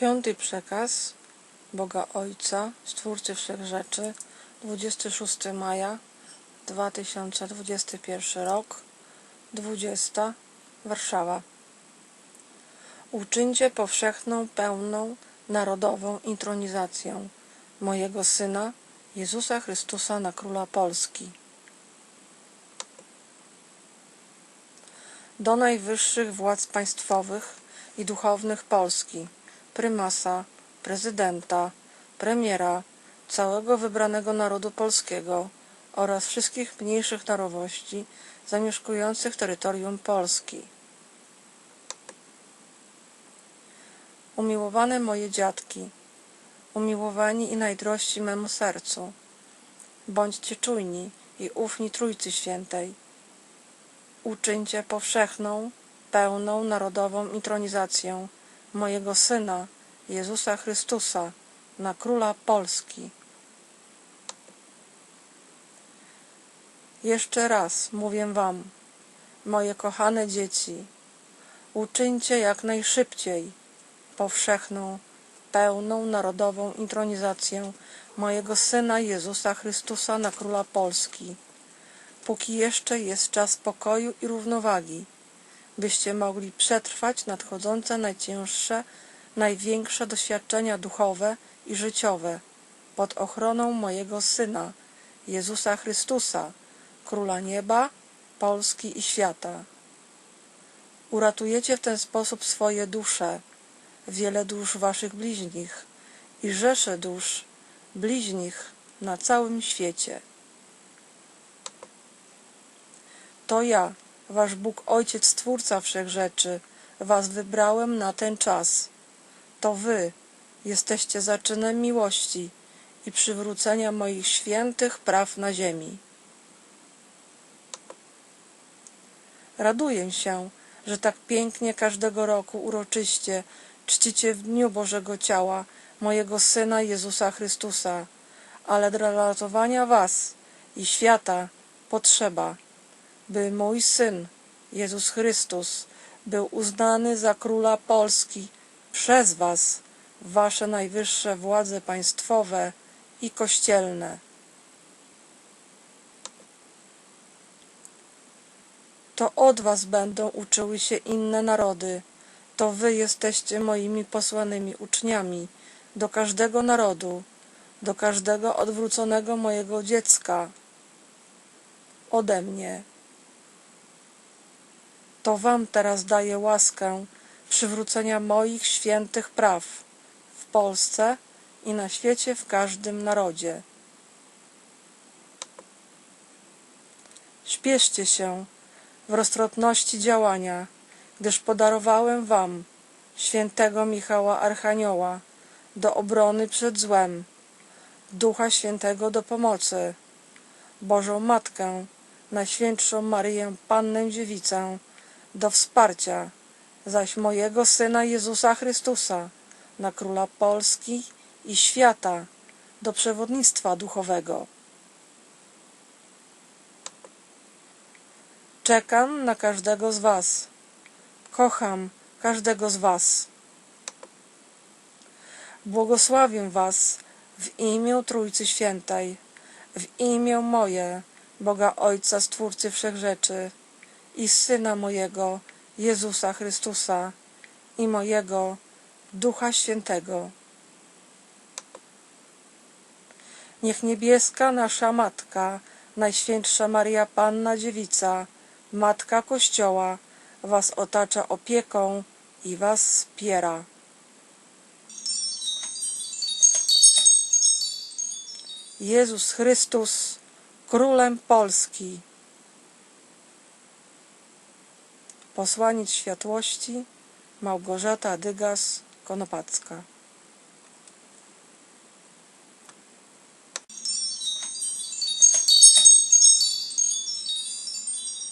Piąty przekaz Boga Ojca, Stwórcy Wszechrzeczy, 26 maja 2021 rok, 20 Warszawa. Uczyńcie powszechną, pełną, narodową intronizację mojego Syna, Jezusa Chrystusa na Króla Polski. Do najwyższych władz państwowych i duchownych Polski, prymasa, prezydenta, premiera, całego wybranego narodu polskiego oraz wszystkich mniejszych narodowości zamieszkujących terytorium Polski. Umiłowane moje dziadki, umiłowani i najdrożsi memu sercu, bądźcie czujni i ufni Trójcy Świętej. Uczyńcie powszechną, pełną narodową intronizację mojego Syna, Jezusa Chrystusa, na Króla Polski. Jeszcze raz mówię wam, moje kochane dzieci, uczyńcie jak najszybciej powszechną, pełną narodową intronizację mojego Syna Jezusa Chrystusa na Króla Polski, póki jeszcze jest czas pokoju i równowagi, byście mogli przetrwać nadchodzące najcięższe, największe doświadczenia duchowe i życiowe pod ochroną mojego Syna, Jezusa Chrystusa, Króla Nieba, Polski i świata. Uratujecie w ten sposób swoje dusze, wiele dusz waszych bliźnich i rzesze dusz bliźnich na całym świecie. To ja, wasz Bóg Ojciec Stwórca Wszechrzeczy, was wybrałem na ten czas. To wy jesteście zaczynem miłości i przywrócenia moich świętych praw na ziemi. Raduję się, że tak pięknie każdego roku uroczyście czcicie w dniu Bożego Ciała mojego Syna Jezusa Chrystusa, ale dla ratowania was i świata potrzeba, by mój Syn, Jezus Chrystus, był uznany za Króla Polski przez was, wasze najwyższe władze państwowe i kościelne. To od was będą uczyły się inne narody, to wy jesteście moimi posłanymi uczniami do każdego narodu, do każdego odwróconego mojego dziecka ode mnie. To wam teraz daję łaskę przywrócenia moich świętych praw w Polsce i na świecie w każdym narodzie. Śpieszcie się w roztropności działania, gdyż podarowałem wam świętego Michała Archanioła do obrony przed złem, Ducha Świętego do pomocy, Bożą Matkę, Najświętszą Maryję Pannę Dziewicę do wsparcia, zaś mojego Syna Jezusa Chrystusa na Króla Polski i świata do przewodnictwa duchowego. Czekam na każdego z was. Kocham każdego z was. Błogosławię was w imię Trójcy Świętej, w imię moje, Boga Ojca Stwórcy Wszechrzeczy i Syna mojego, Jezusa Chrystusa i mojego Ducha Świętego. Niech niebieska nasza Matka, Najświętsza Maria Panna Dziewica, Matka Kościoła, was otacza opieką i was wspiera. Jezus Chrystus, Królem Polski. Posłaniec światłości Małgorzata Dygas Konopacka